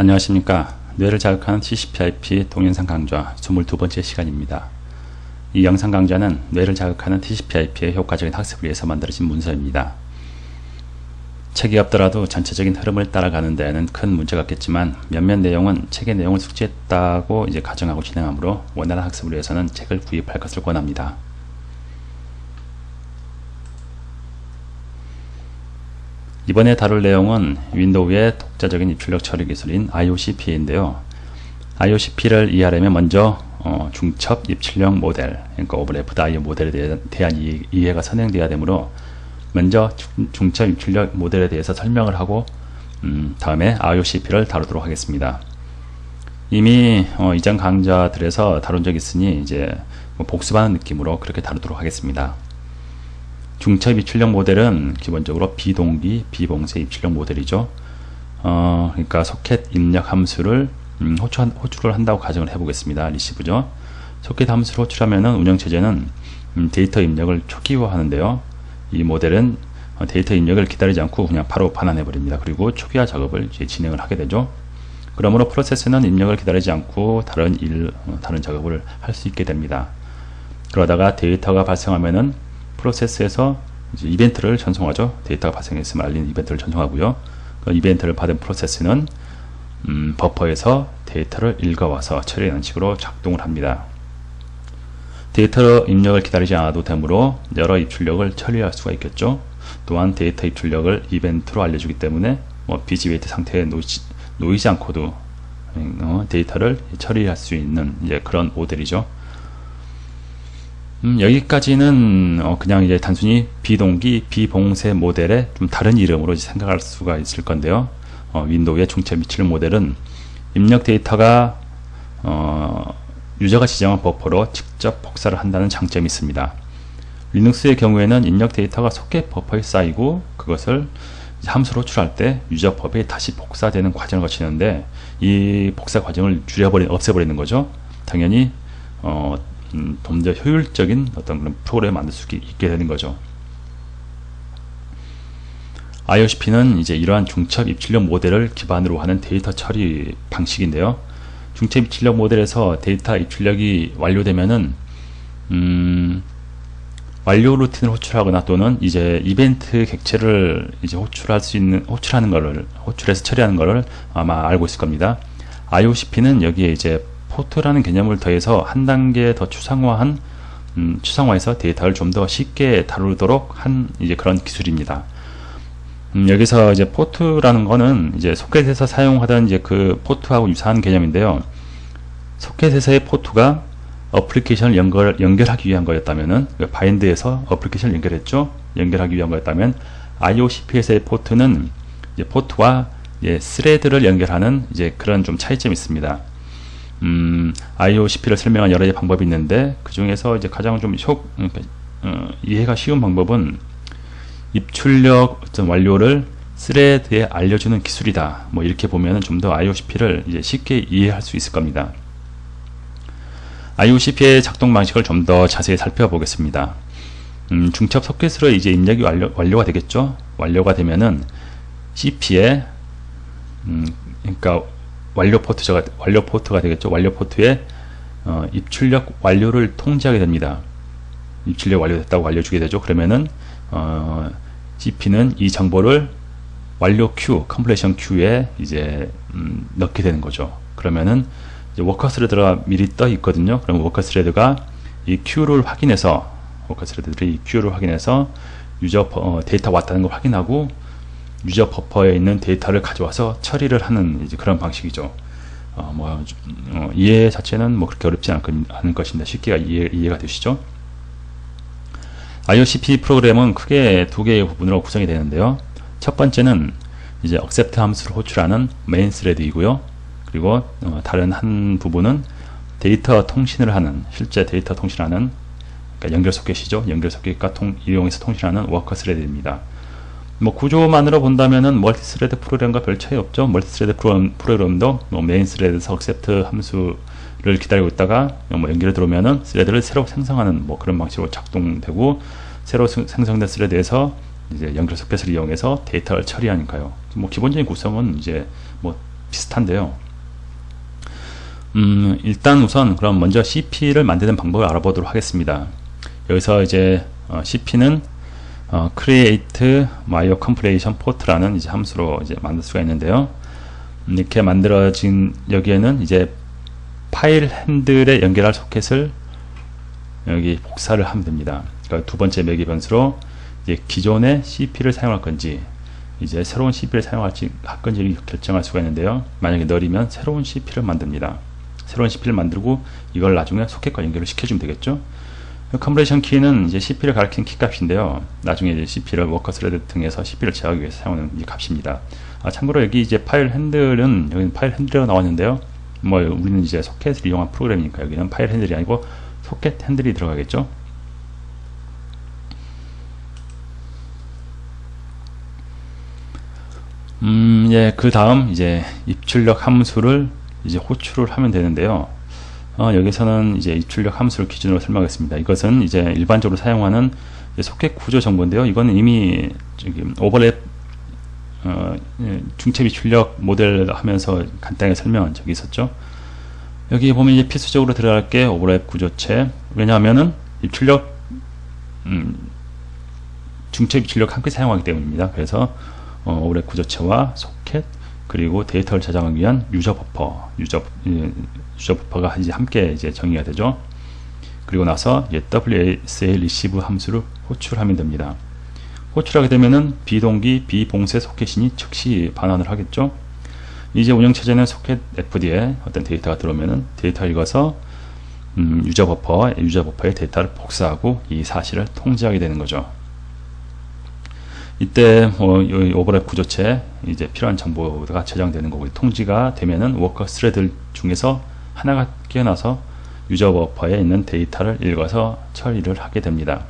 안녕하십니까 뇌를 자극하는 TCP/IP 동영상 강좌 22번째 시간입니다. 이 영상 강좌는 뇌를 자극하는 TCP/IP의 효과적인 학습을 위해서 만들어진 문서입니다. 책이 없더라도 전체적인 흐름을 따라가는 데에는 큰 문제가 없겠지만 몇몇 내용은 책의 내용을 숙지했다고 이제 가정하고 진행하므로 원활한 학습을 위해서는 책을 구입할 것을 권합니다. 이번에 다룰 내용은 윈도우의 독자적인 입출력 처리 기술인 IOCP인데요. IOCP를 이해하려면 먼저 어, 중첩 입출력 모델, 그러니까 오버래프드 IO 모델에 대한 이해, 가 선행되어야 되므로 먼저 중, 첩 입출력 모델에 대해서 설명을 하고 음, 다음에 IOCP를 다루도록 하겠습니다. 이미 어, 이전 강좌들에서 다룬 적이 있으니 이제 뭐 복습하는 느낌으로 그렇게 다루도록 하겠습니다. 중첩 입출력 모델은 기본적으로 비동기, 비봉쇄 입출력 모델이죠. 어, 그러니까 소켓 입력 함수를 음, 호출, 호출을 한다고 가정을 해보겠습니다. 리시브죠. 소켓 함수를 호출하면은 운영체제는 음, 데이터 입력을 초기화하는데요. 이 모델은 어, 데이터 입력을 기다리지 않고 그냥 바로 반환해 버립니다. 그리고 초기화 작업을 진행을 하게 되죠. 그러므로 프로세스는 입력을 기다리지 않고 다른 일, 어, 다른 작업을 할 수 있게 됩니다. 그러다가 데이터가 발생하면은 프로세스에서 이벤트를 전송하죠. 데이터가 발생했으면 알리는 이벤트를 전송하고요. 그 이벤트를 받은 프로세스는 음, 버퍼에서 데이터를 읽어와서 처리하는 식으로 작동을 합니다. 데이터 입력을 기다리지 않아도 되므로 여러 입출력을 처리할 수가 있겠죠. 또한 데이터 입출력을 이벤트로 알려주기 때문에 뭐 비지웨이트 상태에 놓이지, 놓이지 않고도 어, 데이터를 처리할 수 있는 그런 모델이죠. 음, 여기까지는 어, 그냥 이제 단순히 비동기 비봉쇄 모델의 좀 다른 이름으로 생각할 수가 있을 건데요. 어, 윈도우의 중체 미칠 모델은 입력 데이터가 어, 유저가 지정한 버퍼로 직접 복사를 한다는 장점이 있습니다. 리눅스의 경우에는 입력 데이터가 소켓 버퍼에 쌓이고 그것을 함수로 호출할 때 유저 버퍼에 다시 복사되는 과정을 거치는데 이 복사 과정을 줄여버리 없애버리는 거죠. 당연히 어, 음, 좀더 효율적인 어떤 그런 프로그램을 만들 수 있게 되는 거죠. IOCP는 이제 이러한 중첩 입출력 모델을 기반으로 하는 데이터 처리 방식인데요. 중첩 입출력 모델에서 데이터 입출력이 완료되면은 음, 완료 루틴을 호출하거나 또는 이제 이벤트 객체를 이제 호출할 수 있는 호출하는 거를 호출해서 처리하는 거를 아마 알고 있을 겁니다. IOCP는 여기에 이제 포트라는 개념을 더해서 한 단계 더 추상화한 음, 추상화해서 데이터를 좀 더 쉽게 다루도록 한 이제 그런 기술입니다. 음, 여기서 이제 포트라는 거는 이제 소켓에서 사용하던 이제 그 포트하고 유사한 개념인데요. 소켓에서의 포트가 어플리케이션을 연결, 연결하기 위한 거였다면은 그 바인드에서 어플리케이션을 연결했죠. 연결하기 위한 거였다면 IOCP에서의 포트는 포트와 스레드를 연결하는 이제 그런 좀 차이점이 있습니다. 음, IOCP를 설명한 여러 가지 방법이 있는데 그 중에서 이제 가장 좀 효, 그러니까, 어, 이해가 쉬운 방법은 입출력 어떤 완료를 스레드에 알려주는 기술이다. 뭐 이렇게 보면은 좀 더 IOCP를 이제 쉽게 이해할 수 있을 겁니다. IOCP의 작동 방식을 좀 더 자세히 살펴보겠습니다. 음, 중첩 소켓으로 이제 입력이 완료, 완료가 되겠죠. 완료가 되면은 CP에 음, 그러니까 완료 포트가 완료 포트가 되겠죠. 완료 포트에 어, 입출력 완료를 통지하게 됩니다. 입출력 완료됐다고 알려주게 되죠. 그러면은 어, GP는 이 정보를 완료 큐, 컴플레이션 큐에 이제 음, 넣게 되는 거죠. 그러면은 워커 스레드가 미리 떠 있거든요. 그럼 워커 스레드가 이 큐를 확인해서 워커 스레드들이 이 큐를 확인해서 유저 어, 데이터 왔다는 걸 확인하고 유저 버퍼에 있는 데이터를 가져와서 처리를 하는 이제 그런 방식이죠. 어, 뭐, 어, 이해 자체는 뭐 그렇게 어렵지 않을 것입니다. 쉽게 이해, 이해가 되시죠? IOCP 프로그램은 크게 두 개의 부분으로 구성이 되는데요. 첫 번째는 이제 accept 함수를 호출하는 main thread이고요. 그리고 어, 다른 한 부분은 데이터 통신을 하는 실제 데이터 통신하는 그러니까 연결 소켓이죠. 연결 소켓과 통, 이용해서 통신하는 워커 스레드입니다. 뭐 구조만으로 본다면은 멀티스레드 프로그램과 별 차이 없죠. 멀티스레드 프로그램도 뭐 메인 스레드에서 accept 함수를 기다리고 있다가 뭐 연결에 들어오면은 스레드를 새로 생성하는 뭐 그런 방식으로 작동되고 새로 생성된 스레드에서 이제 연결 소켓을 이용해서 데이터를 처리하니까요. 뭐 기본적인 구성은 이제 뭐 비슷한데요. 음, 일단 우선 그럼 먼저 CP를 만드는 방법을 알아보도록 하겠습니다. 여기서 이제 어, CP는 어, create my compilation port라는 이제 함수로 이제 만들 수가 있는데요. 이렇게 만들어진 여기에는 이제 파일 핸들에 연결할 소켓을 여기 복사를 하면 됩니다. 그러니까 두 번째 매개 변수로 이제 기존의 CP를 사용할 건지 이제 새로운 CP를 사용할지 할 건지 결정할 수가 있는데요. 만약에 널이면 새로운 CP를 만듭니다. 새로운 CP를 만들고 이걸 나중에 소켓과 연결을 시켜주면 되겠죠. 컨버레이션 키는 이제 CP를 가리키는 키 값인데요. 나중에 이제 CP를 워커 스레드 등에서 CP를 제어하기 위해서 사용하는 이 값입니다. 아, 참고로 여기 이제 파일 핸들은 여기는 파일 핸들이 나왔는데요. 뭐 우리는 이제 소켓을 이용한 프로그램이니까 여기는 파일 핸들이 아니고 소켓 핸들이 들어가겠죠. 음, 예, 그 다음 이제 입출력 함수를 이제 호출을 하면 되는데요. 어, 여기서는 이제 입출력 함수를 기준으로 설명하겠습니다. 이것은 이제 일반적으로 사용하는 소켓 구조 정보인데요. 이거는 이미 오버랩 어, 예, 중첩 입출력 모델 하면서 간단하게 설명한 적이 있었죠. 여기 보면 이제 필수적으로 들어갈 게 오버랩 구조체. 왜냐하면은 입출력 음, 중첩 입출력 함께 사용하기 때문입니다. 그래서 어, 오버랩 구조체와 소켓 그리고 데이터를 저장하기 위한 유저 버퍼, 유저, 예, 유저 버퍼가 이제 함께 이제 정의가 되죠. 그리고 나서 이제 WSA receive 함수를 호출하면 됩니다. 호출하게 되면은 비동기, 비봉쇄 소켓이 즉시 반환을 하겠죠. 이제 운영체제는 소켓 FD에 어떤 데이터가 들어오면은 데이터 읽어서 음, 유저 버퍼, 유저 버퍼의 데이터를 복사하고 이 사실을 통제하게 되는 거죠. 이때 뭐 오버랩 구조체 이제 필요한 정보가 저장되는 거고 통지가 되면은 워커 스레드 중에서 하나가 깨어나서 유저 버퍼에 있는 데이터를 읽어서 처리를 하게 됩니다.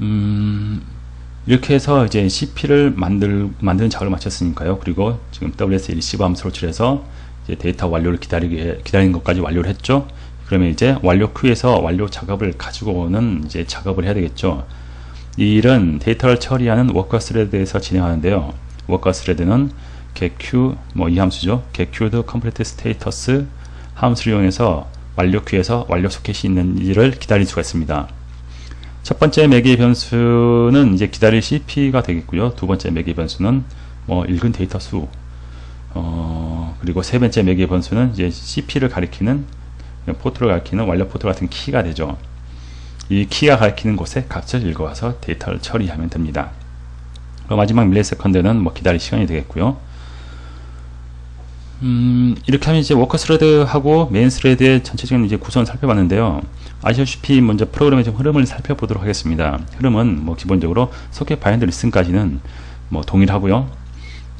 음, 이렇게 해서 이제 CP를 만들, 만드는 작업을 마쳤으니까요. 그리고 지금 WS 리시버 함수를 호출해서 이제 데이터 완료를 기다리게, 기다리는 것까지 완료를 했죠. 그러면 이제 완료 큐에서 완료 작업을 가지고 오는 이제 작업을 해야 되겠죠. 이 일은 데이터를 처리하는 워커 스레드에서 진행하는데요. 워커 스레드는 getQ 뭐 이 함수죠. getQd complete status 함수를 이용해서 완료 큐에서 완료 소켓이 있는 일을 기다릴 수가 있습니다. 첫 번째 매개 변수는 이제 기다릴 CP가 되겠고요. 두 번째 매개 변수는 뭐 읽은 데이터 수, 어, 그리고 세 번째 매개 변수는 이제 CP를 가리키는 포트를 가리키는 완료 포트 같은 키가 되죠. 이 키가 가리키는 곳에 값을 읽어와서 데이터를 처리하면 됩니다. 마지막 밀리세컨드는 뭐 기다릴 시간이 되겠고요. 음, 이렇게 하면 이제 워커 스레드하고 메인 스레드의 전체적인 이제 구성을 살펴봤는데요. 아시다시피 먼저 프로그램의 좀 흐름을 살펴보도록 하겠습니다. 흐름은 뭐 기본적으로 소켓 바인드 리슨까지는 뭐 동일하고요.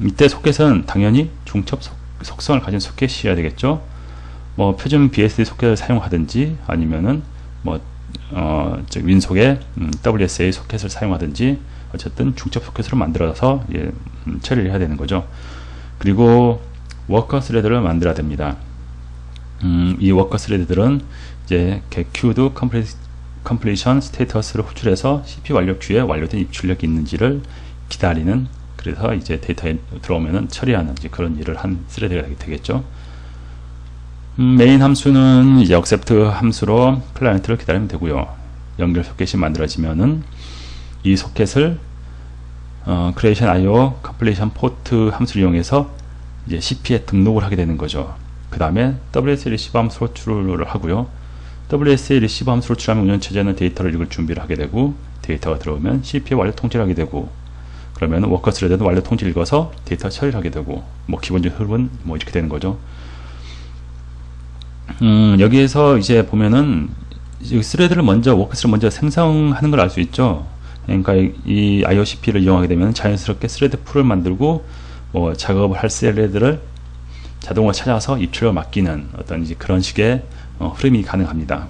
이때 소켓은 당연히 중첩 속, 성을 가진 소켓이어야 되겠죠. 뭐 표준 BSD 소켓을 사용하든지 아니면은 뭐 어, 윈속에 음, WSA 소켓을 사용하든지 어쨌든 중첩 소켓으로 만들어서 예, 음, 처리를 해야 되는 거죠. 그리고 워커 스레드를 만들어야 됩니다. 음, 이 워커 스레드들은 이제 getQd completion status를 호출해서 CPU 완료 큐에 완료된 입출력이 있는지를 기다리는 그래서 이제 데이터에 들어오면은 처리하는 그런 일을 한 스레드가 되겠죠. 음, 메인 함수는 이제 accept 함수로 클라이언트를 기다리면 되고요. 연결 소켓이 만들어지면은 이 소켓을 어, creation IO completion port 함수를 이용해서 이제 CP에 등록을 하게 되는 거죠. 그 다음에 WSA 리시버 함수 호출을 하고요. WSA 리시버 함수를 호출하면 운영체제는 데이터를 읽을 준비를 하게 되고 데이터가 들어오면 CP에 완료 통지를 하게 되고 그러면 워커 스레드는 완료 통지를 읽어서 데이터 처리를 하게 되고 뭐 기본적인 흐름은 뭐 이렇게 되는 거죠. 음, 여기에서 이제 보면은 이 스레드를 먼저 워크스를 먼저 생성하는 걸 알 수 있죠. 그러니까 이 IOCP를 이용하게 되면 자연스럽게 스레드 풀을 만들고 뭐 작업을 할 스레드를 자동으로 찾아서 입출을 맡기는 어떤 이제 그런 식의 어, 흐름이 가능합니다.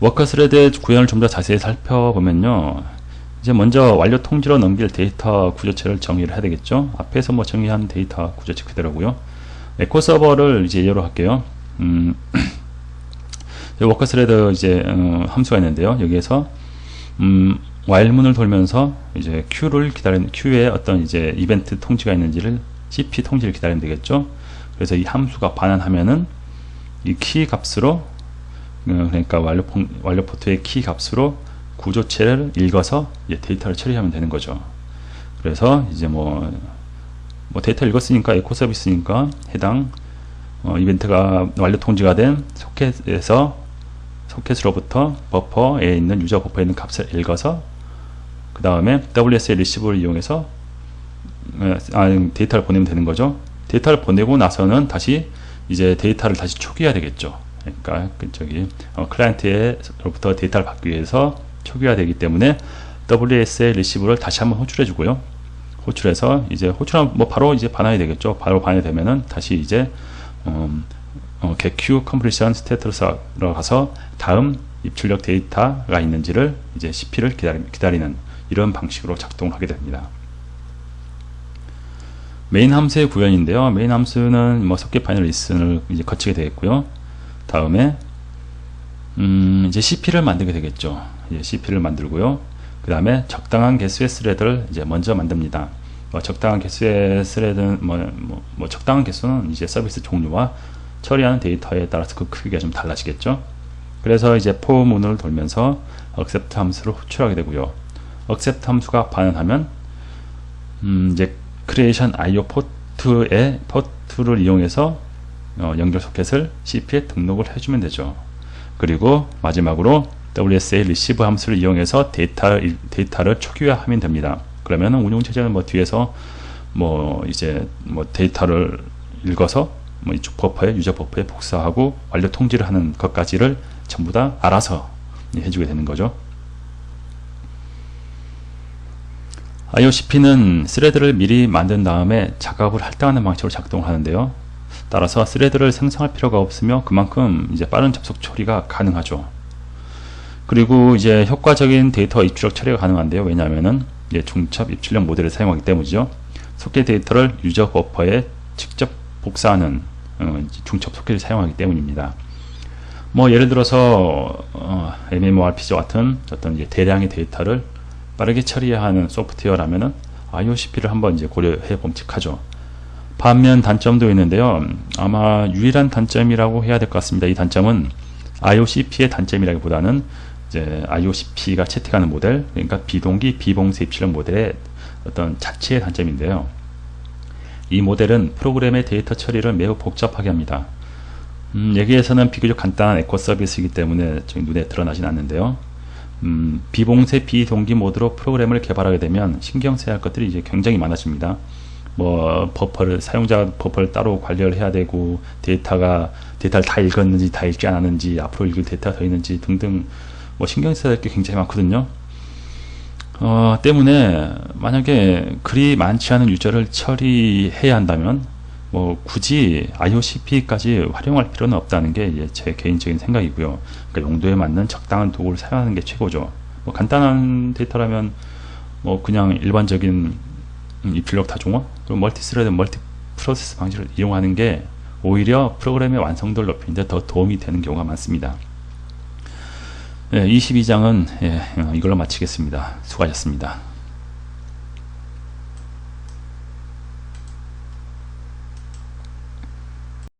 워커 스레드의 구현을 좀 더 자세히 살펴보면요. 이제 먼저 완료 통지로 넘길 데이터 구조체를 정의를 해야 되겠죠. 앞에서 뭐 정의한 데이터 구조체 그대로고요. 에코 서버를 이제 예로 할게요. 음, 워커 스레드 이제 어, 함수가 있는데요. 여기에서 음, while문을 돌면서 이제 queue를 기다리는 queue에 어떤 이제 이벤트 통지가 있는지를 cp 통지를 기다리면 되겠죠. 그래서 이 함수가 반환하면은 이 키 값으로 어, 그러니까 완료, 완료 포트의 키 값으로 구조체를 읽어서 데이터를 처리하면 되는 거죠. 그래서 이제 뭐, 뭐 데이터 읽었으니까 에코 서비스니까 해당 어, 이벤트가 완료 통지가 된 소켓에서 소켓으로부터 버퍼에 있는 유저 버퍼에 있는 값을 읽어서 그 다음에 WSA 리시브를 이용해서 어, 아, 데이터를 보내면 되는 거죠. 데이터를 보내고 나서는 다시 이제 데이터를 다시 초기화 되겠죠. 그러니까 그 저기 어, 클라이언트로부터 데이터를 받기 위해서 초기화 되기 때문에 WSA 리시브를 다시 한번 호출해 주고요. 호출해서 이제 호출하면 뭐 바로 이제 반환이 되겠죠. 바로 반환이 되면은 다시 이제 음, 어, get queue completion status로 가서 다음 입출력 데이터가 있는지를 이제 CP를 기다리, 기다리는 이런 방식으로 작동을 하게 됩니다. 메인 함수의 구현인데요. 메인 함수는 뭐 소켓 파이널 리슨을 이제 거치게 되겠고요. 다음에 음, 이제 CP를 만들게 되겠죠. 이제 CP를 만들고요. 그 다음에 적당한 개수의 스레드를 이제 먼저 만듭니다. 뭐 적당한 개수의 스레드는 뭐, 뭐, 뭐 적당한 개수는 이제 서비스 종류와 처리하는 데이터에 따라서 그 크기가 좀 달라지겠죠. 그래서 이제 for 문을 돌면서 accept 함수를 호출하게 되고요. accept 함수가 반응하면 음, 이제 creation IO 포트의 포트를 이용해서 어, 연결 소켓을 CP에 등록을 해주면 되죠. 그리고 마지막으로 WSA receive 함수를 이용해서 데이터, 데이터를 초기화하면 됩니다. 그러면 운용체제는 뭐 뒤에서 뭐 이제 뭐 데이터를 읽어서 뭐 이쪽 버퍼에 유저 버퍼에 복사하고 완료 통지를 하는 것까지를 전부 다 알아서 해주게 되는 거죠. IOCP는 스레드를 미리 만든 다음에 작업을 할당하는 방식으로 작동하는데요. 따라서 스레드를 생성할 필요가 없으며 그만큼 이제 빠른 접속 처리가 가능하죠. 그리고 이제 효과적인 데이터 입출력 처리가 가능한데요. 왜냐하면은 중첩 입출력 모델을 사용하기 때문이죠. 소켓 데이터를 유저 버퍼에 직접 복사하는 어, 중첩 소켓을 사용하기 때문입니다. 뭐 예를 들어서 어, MMORPG 같은 어떤 이제 대량의 데이터를 빠르게 처리하는 소프트웨어라면은 IOCP를 한번 이제 고려해 봄직하죠. 반면 단점도 있는데요. 아마 유일한 단점이라고 해야 될 것 같습니다. 이 단점은 IOCP의 단점이라기보다는 이제 IOCP가 채택하는 모델, 그러니까 비동기 비봉쇄 입출력 모델의 어떤 자체의 단점인데요. 이 모델은 프로그램의 데이터 처리를 매우 복잡하게 합니다. 음, 여기에서는 비교적 간단한 에코 서비스이기 때문에 눈에 드러나진 않는데요. 음, 비봉쇄 비동기 모드로 프로그램을 개발하게 되면 신경 써야 할 것들이 이제 굉장히 많아집니다. 뭐 버퍼를 사용자 버퍼를 따로 관리를 해야 되고 데이터가 데이터를 다 읽었는지 다 읽지 않았는지 앞으로 읽을 데이터가 더 있는지 등등 뭐 신경 써야 할게 굉장히 많거든요. 어, 때문에 만약에 그리 많지 않은 유저를 처리해야 한다면 뭐 굳이 IOCP까지 활용할 필요는 없다는 게 제 개인적인 생각이고요. 그러니까 용도에 맞는 적당한 도구를 사용하는 게 최고죠. 뭐 간단한 데이터라면 뭐 그냥 일반적인 입출력 다중화, 그리고 멀티스레드, 멀티 프로세스 방식을 이용하는 게 오히려 프로그램의 완성도를 높이는데 더 도움이 되는 경우가 많습니다. 예, 22장은 예, 이걸로 마치겠습니다. 수고하셨습니다.